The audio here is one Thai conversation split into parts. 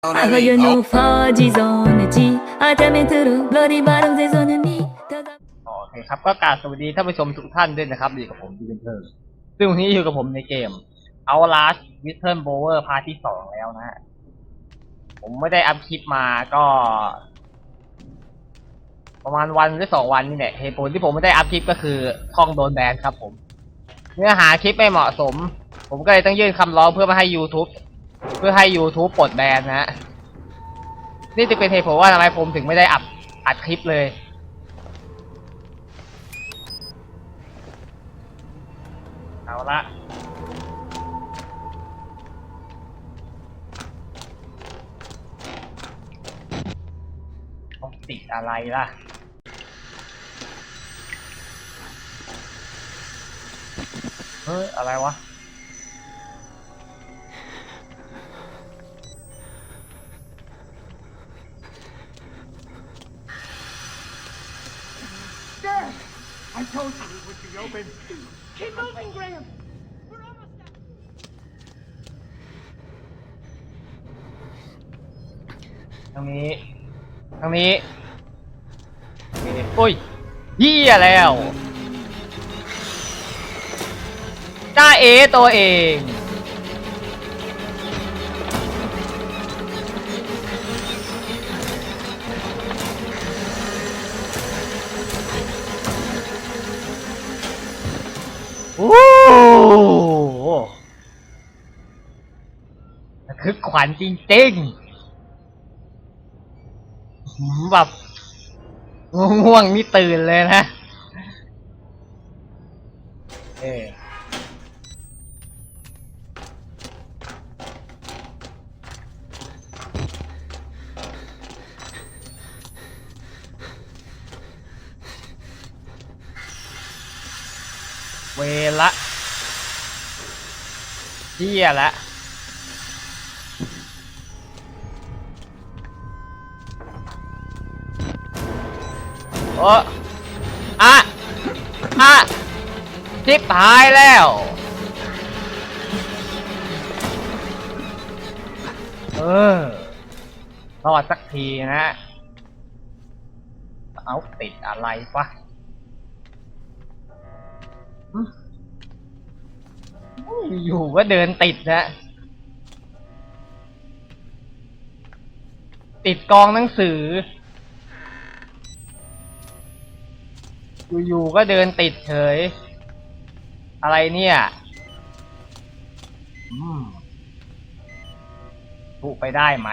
아가야 no faji zone ji 아자메트로 블러디 바람 세zo는 니 โอเคครับก็กราบสวัสดีท่านผู้ชมทุกท่านด้วยนะครับอยู่กับผมดีเวนเทอร์ซึ่งวันนี้อยู่กับผมในเกม Outlast Return Bower พาร์ทที่สองแล้วนะฮะ ผมไม่ได้อัพคลิปมาก็ ประมาณวันหรือสองวันนี่แหละเหตุผลที่ผมไม่ได้อัพคลิปก็คือช่องโดนแบนครับผม เนื้อหาคลิปไม่เหมาะสม ผมก็เลยต้องยื่นคำร้องเพื่อมาให้ YouTube เพื่อให้ YouTube ปลดแบนนะฮะ นี่จะเป็นเหตุผลว่าทำไมผมถึงไม่ได้อัพอัดคลิปเลย เอาละต้องติดอะไรล่ะเฮ้ย อะไรวะ I told you it would be open. Keep moving, Graham. We're almost done. ทางนี้ทางนี้โอเคอุ้ยเยี่ยแล้วจ้าเอตัวเอง คือขวัญจริงๆหืมแบบง่วงๆนี่ตื่นเลยนะ เออเวละ เที่ยละโอ้อะอะชิบหายแล้วเออรอดสักทีนะเอาติดอะไรปะหึ อยู่ก็เดินติดนะติดกองหนังสือ อยู่ๆก็เดินติดเฉย อะไรเนี่ยอืมทะลุไปได้ไหม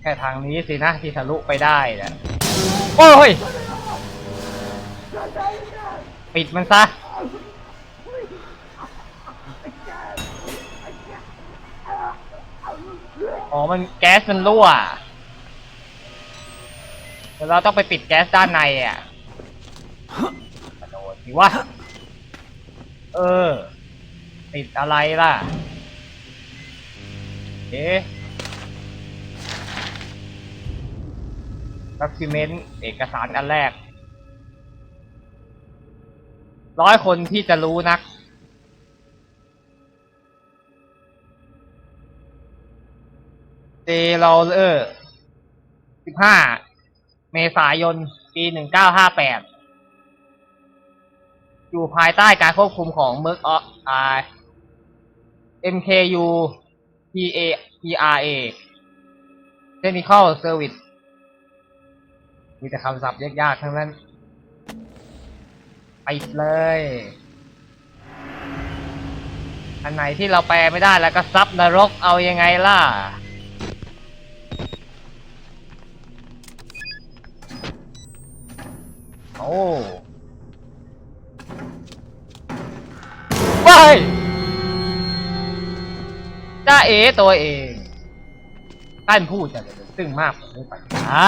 แค่ทางนี้สินะที่ทะลุไปได้นะโอ้ย ปิดมันซะ อ๋อมันแก๊สมันรั่วเดี๋ยวเราต้องไปปิดแก๊สด้านในอะกระโดดสิวะเออ ติดอะไรล่ะ เอ๊ะดอกิเมนต์เอกสารอันแรก ร้อยคนที่จะรู้นัก เจเราเออสิบห้าเมษายน ปี1958อยู่ภายใต้การควบคุมของ Merc of I MKU PA PRA Technical Service มีแต่คำศัพท์ยากๆ ทั้งนั้น ไปเลย อันไหนที่เราแปลไม่ได้แล้วก็ซับนรกเอายังไงล่ะ โอ้ไปจ้าเอตัวเองท่านพูดจะซึ่งมากกว่านี้ปัญญา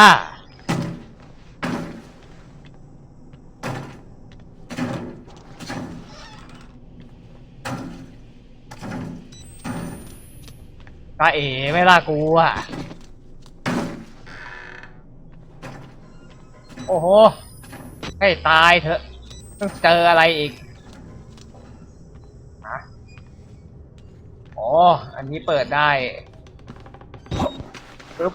จ้าเอ๋ไม่ล่ากูอะ โอ้โห ให้ตายเถอะต้องเจออะไรอีกฮะอ๋อ อันนี้เปิดได้ปึ๊บ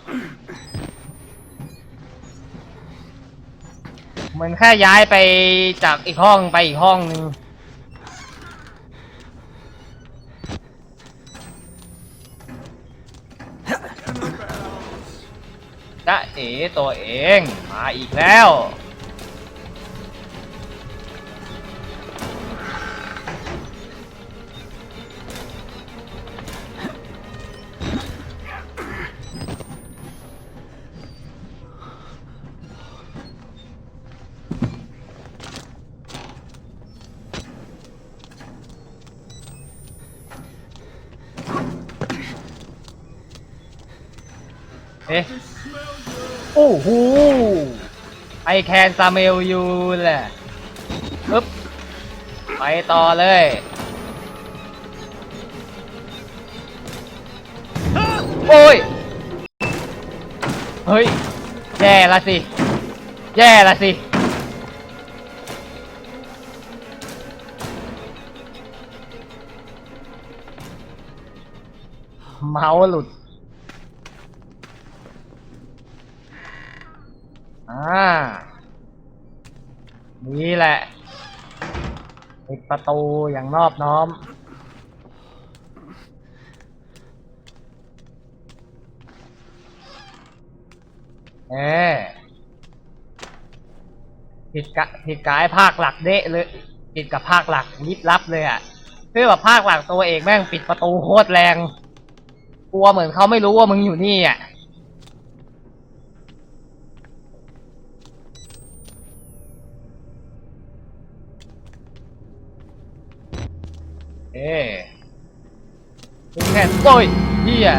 เหมือนแค่ย้ายไปจากอีกห้องไปอีกห้องนึงจะเอ๋ตัวเอง มาอีกแล้ว โอ้โหไอแคนซาเมลยูแหละปึ๊บไปต่อเลยโอ้ย เฮ้ย แย่ละสิ แย่ละสิ เมาส์หลุด อ่า นี่แหละปิดประตูอย่างนอบน้อมเออผิดกะผิดกายภาคหลักเดะเลยผิดกับภาคหลักลิบลับเลยอะคือแบบภาคหลักตัวเอกแม่งปิดประตูโคตรแรง กลัวเหมือนเขาไม่รู้ว่ามึงอยู่นี่อะ เอ๊ะมึงแค่โอ้ยเฮีย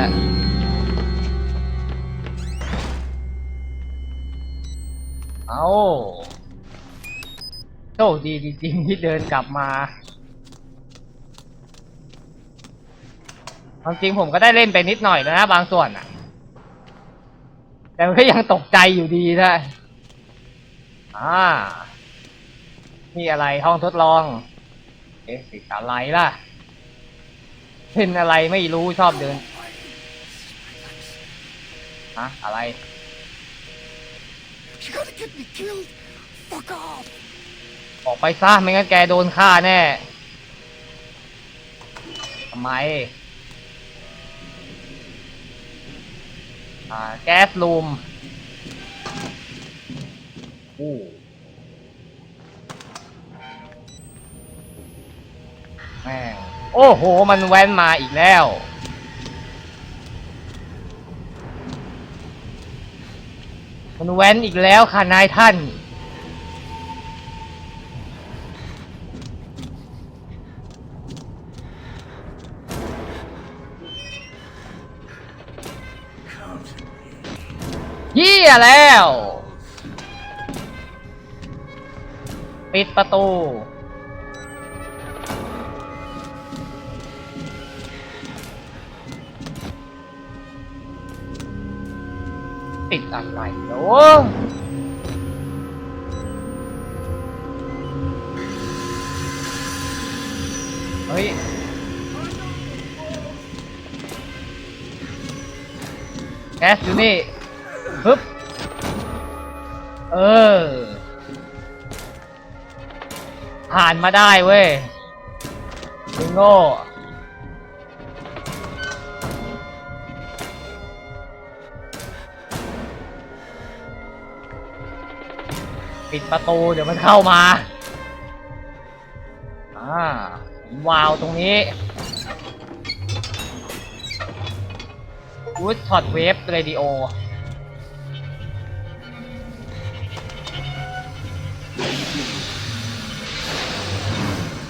เอาโชคดีจริงๆที่เดินกลับมาความจริงผมก็ได้เล่นไปนิดหน่อยแล้วนะบางส่วนอะแต่ก็ยังตกใจอยู่ดีนะอ่านี่อะไรห้องทดลอง เอ๊ะสิอะไรล่ะ เป็นอะไรไม่รู้ชอบเดินฮะอะไร You gotta get me killed. Fuck off. ออกไปซะไม่งั้นแกโดนฆ่าแน่ทำไมอ่าแก๊สลูมอู้แม่ง โอ้โห มันแว้นมาอีกแล้ว มันแว้นอีกแล้วค่ะนายท่าน เยี่ยแล้ว ปิดประตู ติดอะไรโอ้เฮ้ยแก๊สอยู่นี่ปึ๊บ เออ ผ่านมาได้เว้ยโง่ ปิดประตูเดี๋ยวมันเข้ามา อ่าวาวตรงนี้วูดช็อตเวฟเรดิโอ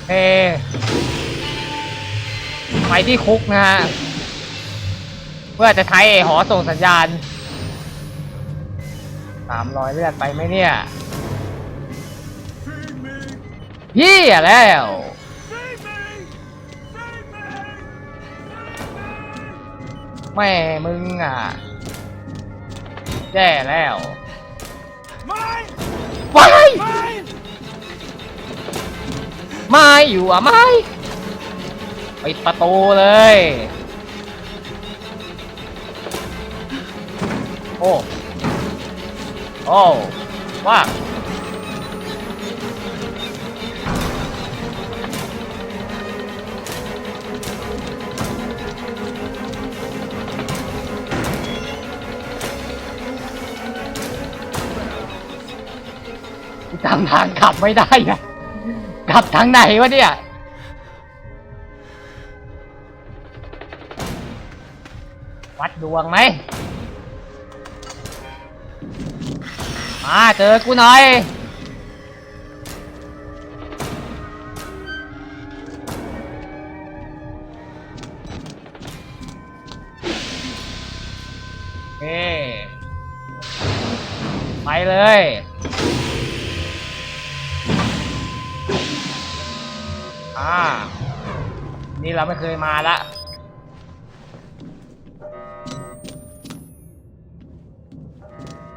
เอไปที่คุกนะฮะ เพื่อจะใช้หอส่งสัญญาณสามรอยเลือดไปไหมเนี่ย เยี่ยแล้วแม่มึงอะแย่แล้วไปไม่อยู่อะไม่ปิดประตูเลย โอ้ โอ้ว้า จำทางกลับไม่ได้อะกลับทางไหนวะเนี่ย วัดดวงไหม มาเจอกูหน่อยเฮ้ไปเลย อ่า นี่เราไม่เคยมาละ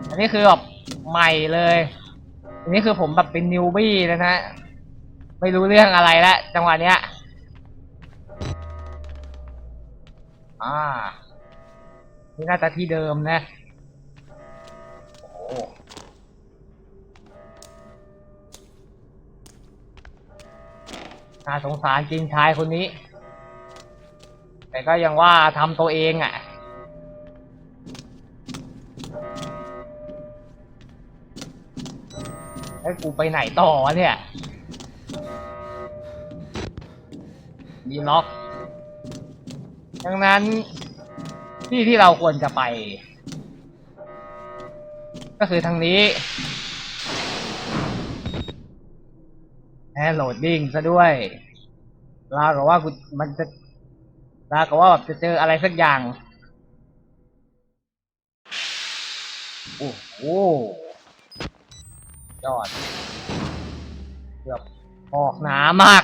อันนี้คือแบบใหม่เลย อันนี้คือผมแบบเป็นนิวบี้นะฮะ ไม่รู้เรื่องอะไรละจังหวะเนี้ย อ่า นี่น่าจะที่เดิมนะ น่าสงสารจริงชายคนนี้ แต่ก็ยังว่าทำตัวเองอะให้กูไปไหนต่อวะเนี่ย มีล็อก ดังนั้นที่ที่เราควรจะไป ก็คือทางนี้ แอร์โหลดดิ้งซะด้วยลากับว่ากูมันจะลากับว่าแบบจะเจออะไรสักอย่าง โอ้โหยอดเกือบออกหนามาก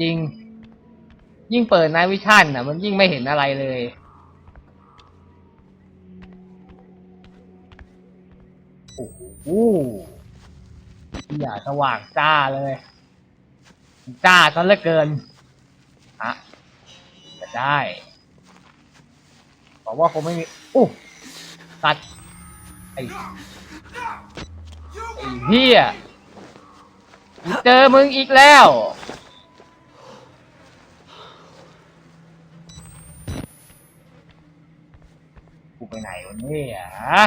จริง ยิ่งเปิดนายวิชั่นอะ มันยิ่งไม่เห็นอะไรเลยโอ้โห อย่าสว่างจ้าเลย จ้าซะเหลือเกินฮะจะได้บอกว่าคงไม่มีอู้ตัดไอ้ไอ้เหี้ยเจอมึงอีกแล้วกูไปไหนวันนี้อะ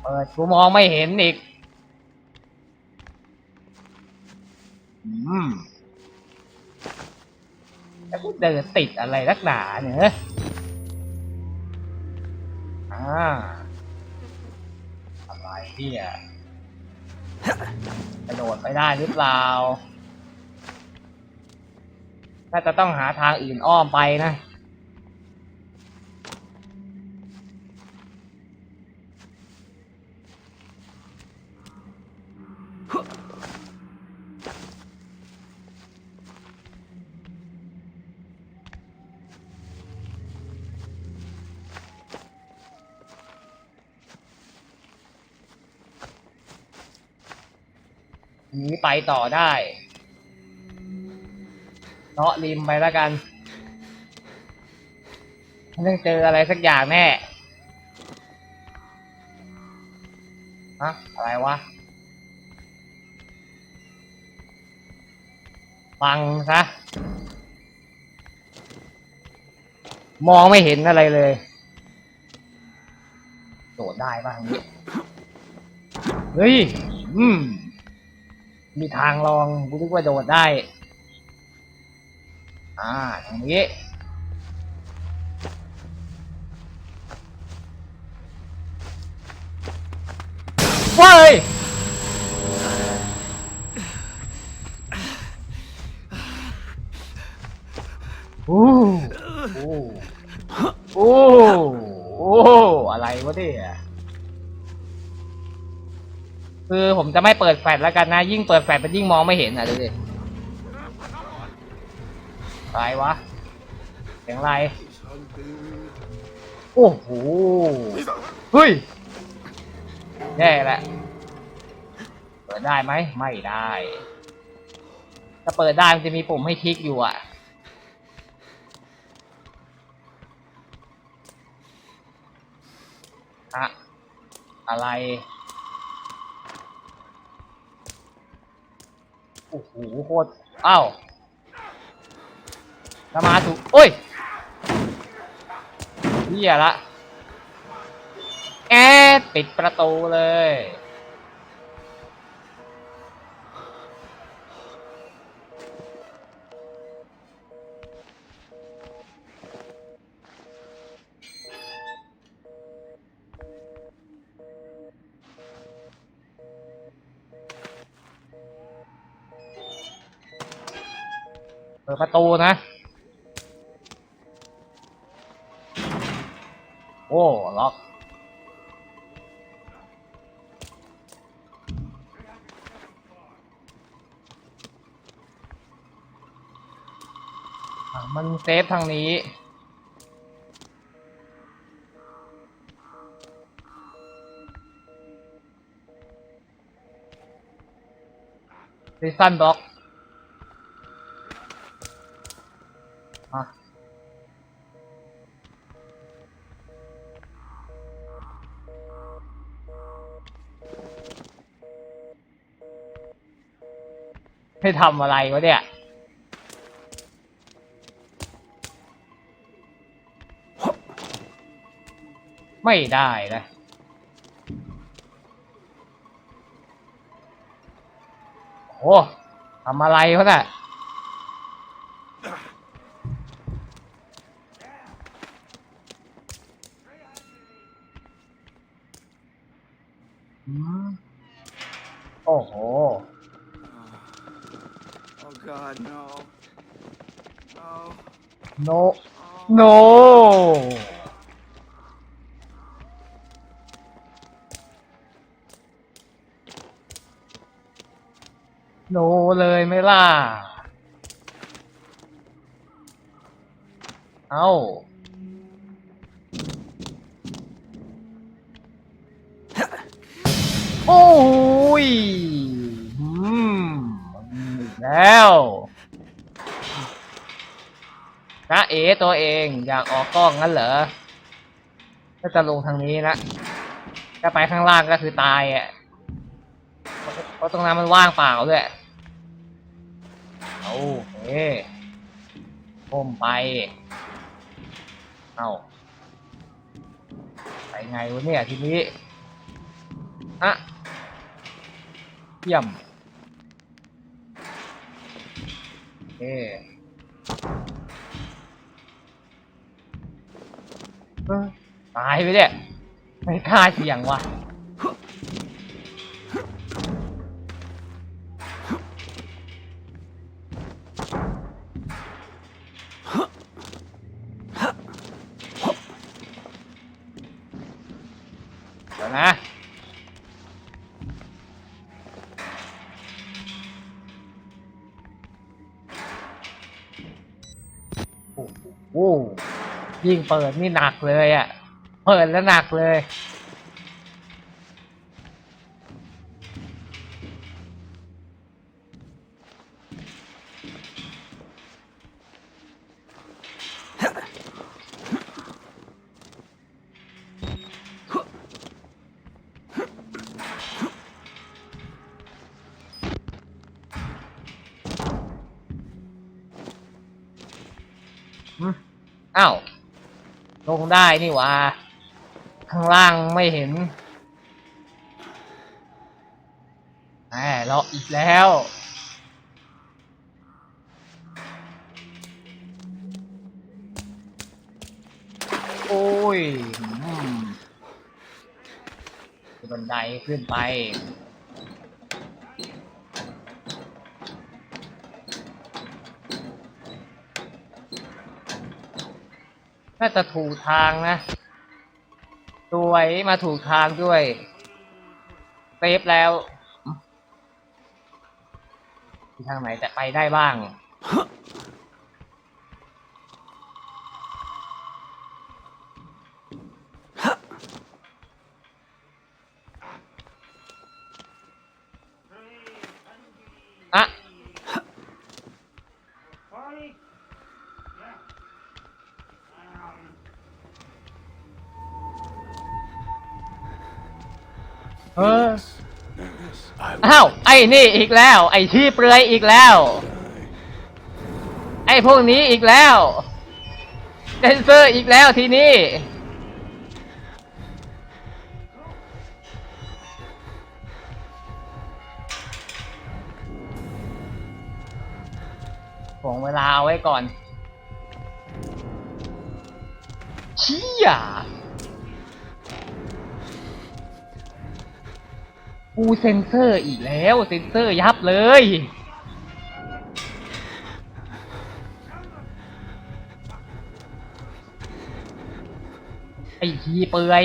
เปิดกูมองไม่เห็นอีก อืม แล้วเดินติดอะไรลักหนาเนี่ยอ่าอะไรเนี่ยกระโดดไปได้หรือเปล่า น่าจะต้องหาทางอื่นอ้อมไปนะ หนีไปต่อได้เลาะริมไปแล้วกันต้องเจออะไรสักอย่างแน่ฮะอะไรวะ ฟังซะ มองไม่เห็นอะไรเลย โดดได้บ้าง เฮ้ย อืม มีทางลองกูนึกว่าโดดได้ อ่าทางนี้ว้ยโอ้โอ้โอ้โอ้อะไรวะเนี่ย คือผมจะไม่เปิดแฟลชแล้วกันนะ ยิ่งเปิดแฟลชมันยิ่งมองไม่เห็นอะดูดิอะไรวะเสียงอะไร โอ้โห เฮ้ยแย่แหละเปิดได้ไหม ไม่ได้ ถ้าเปิดได้มันจะมีปุ่มให้คลิกอยู่อะ อะ อะไร อ้โหโคตรอ้าวจะมาถูกโอ้ยเฮียละแอดปิดประตูเลย ดประตูนะ โอ้ ล็อกมันเซฟทางนี้ ซีซันบ็อก ให้ทำอะไรวะเนี่ย ไม่ได้นะโอ้ทำอะไรวะเนี่ย อืม โอ้โห Oh God, no. No. no Oh. No โนเลยไม่ล่ะ เอ้า โอ้ยอืมอีกแล้ว นะเอตัวเองอยากออกกล้องงั้นเหรอ ก็จะลงทางนี้นะถ้าไปข้างล่างก็คือตายอะเพราะเพราะตรงนั้นมันว่างเปล่าด้วยเอาเฮ้ก้มไป เอาไปไงวะเนี่ยทีนี้อะเยี่ยมเอเอ้อ ตายไปเนี่ยไม่กล้าเสี่ยงว่ะเดี๋ยวนะโอ้โห ยิ่งเปิดนี่หนักเลยอะ่ะ เปิดแล้วหนักเลย ได้นี่หว่า ข้างล่างไม่เห็นแหมเราอีกแล้ว โอ้ยบันไดขึ้นไป น่าจะถูกทางนะสวยมาถูกทางด้วยเซฟแล้วทางไหนจะไปได้บ้างอะ อ้าวไอ้นี่อีกแล้ว ไอ้ที่เปลือยอีกแล้ว ไอ้พวกนี้อีกแล้วเดนเซอร์อีกแล้วทีนี้ เซนเซอร์อีกแล้ว เซนเซอร์ยับเลย ไอ้ขีเปื่อย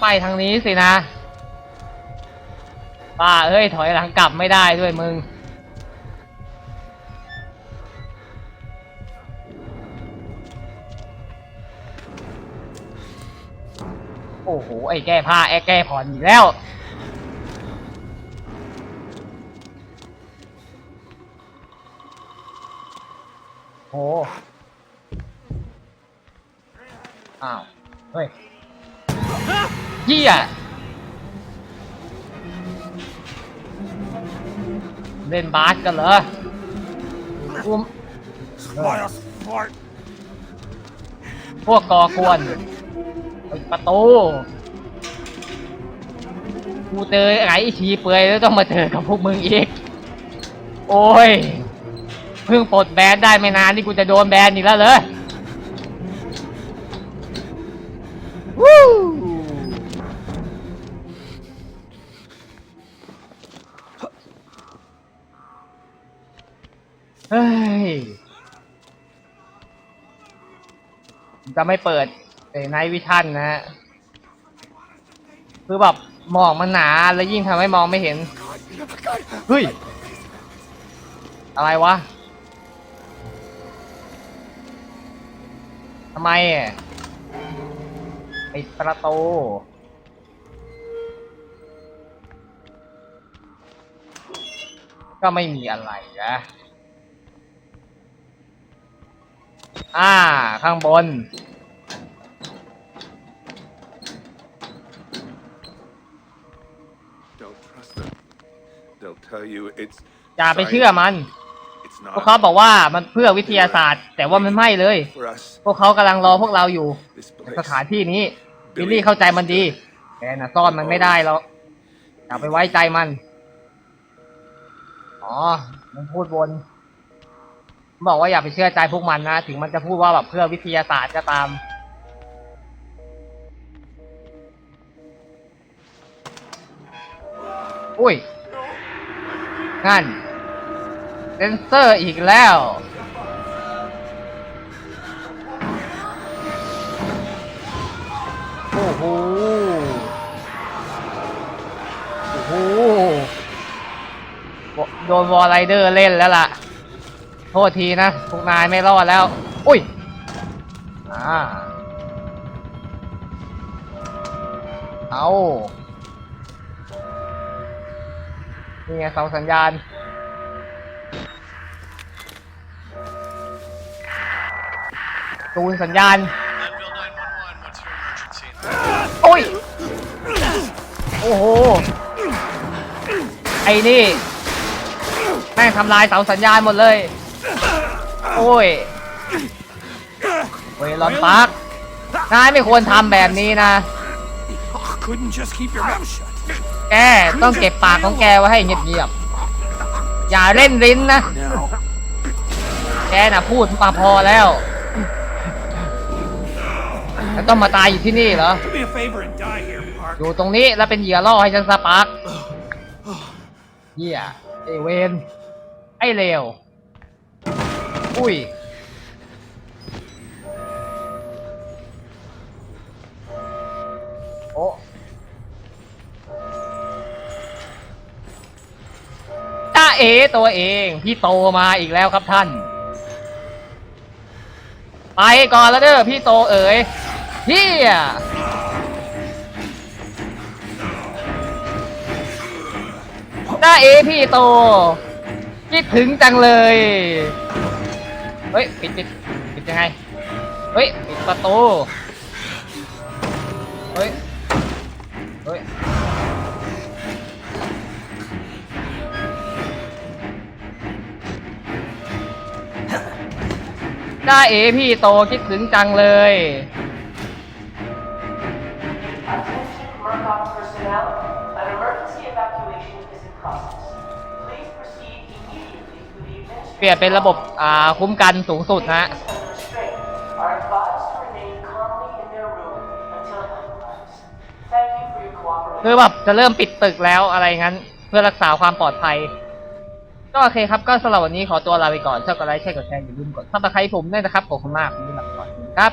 ไปทางนี้สินะป้าเอ้ย ถอยหลังกลับไม่ได้ด้วยมึง โอ้โห ไอ้แก้ผ้า ไอ้แก้ผ่อนอีกแล้วโอ้อ้าว เฮ้ย เหี้ยเล่นบาสกันเหรอกูพวกก่อกวนปิดประตู กูเจอไอ้ชีเปลือยแล้วต้องมาเจอกับพวกมึงอีก โอ้ย เพิ่งปลดแบนได้ไม่นานนี่กูจะโดนแบนอีกแล้วเหรอ เฮ้ยจะไม่เปิดไนท์วิชั่นนะฮะ คือแบบหมอกมันหนาแล้วยิ่งทำให้มองไม่เห็น เฮ้ย อะไรวะทำไมอะปิดประตูก็ไม่มีอะไรนะ อ่า ข้างบน Don't trust them. They'll tell you it's อย่าไปเชื่อมัน It's พวกเขา not บอกว่ามันเพื่อวิทยาศาสตร์ แต่ว่ามันไม่เลย for us. พวกเขากำลังรอพวกเราอยู่ This ใน place. สถานที่นี้บิลลี่เข้าใจมันดีแกน่ะซ่อนมันไม่ได้หรอกอย่าไปไว้ใจมัน อ๋อ มันพูดบนมัน บอกว่าอย่าไปเชื่อใจพวกมันนะ ถึงมันจะพูดว่าแบบเพื่อวิทยาศาสตร์ก็ตาม อุ้ยนั่นเซนเซอร์อีกแล้ว โอ้โห โอ้โห โดนวอลไรเดอร์เล่นแล้วล่ะ โทษทีนะพวกนายไม่รอดแล้ว อุ้ยอ่าเอานี่ไงเสาสัญญาณ ตูนสัญญาณ โอ้ย โอ้โห ไอ้นี่ แม่งทำลายเสาสัญญาณหมดเลย โอ้ยเวลอนปาร์กนายไม่ควรทำแบบนี้นะ Couldn't just keep your mouth shut. แกต้องเก็บปากของแกไว้ให้เงียบๆ อย่าเล่นลิ้นนะ Now, แกน่ะพูดมาพอแล้วแล้วต้องมาตายอยู่ที่นี่เหรอ do me a favor and die here, Park. อยู่ตรงนี้แล้วเป็นเหยื่อล่อให้ฉันสปาร์กเหี้ยไอเวนไอเลว อุ้ย โอ้ตาเอตัวเอง พี่โตมาอีกแล้วครับท่าน ไปก่อนแล้วเด้อพี่โตเอ๋ยพี่หน้าเอพี่โตคิดถึงจังเลย เฮ้ยปิดปิดปิดยังไง เฮ้ยปิดประตู เฮ้ย เฮ้ยหน้เอพี่โตคิดถึงจังเลย เปลี่ยนเป็นระบบอ่าคุ้มกันสูงสุดนะฮะคือแบบจะเริ่มปิดตึกแล้วอะไรงั้น เพื่อรักษาความปลอดภัย ก็โอเคครับก็สำหรับวันนี้ขอตัวลาไปก่อนชอบกดไลค์แช่กดแชร์อย่าลืมกดซับสไครต์ผมด้วยนะครับขอบคุณมากวันนี้ลาไปก่อนครับ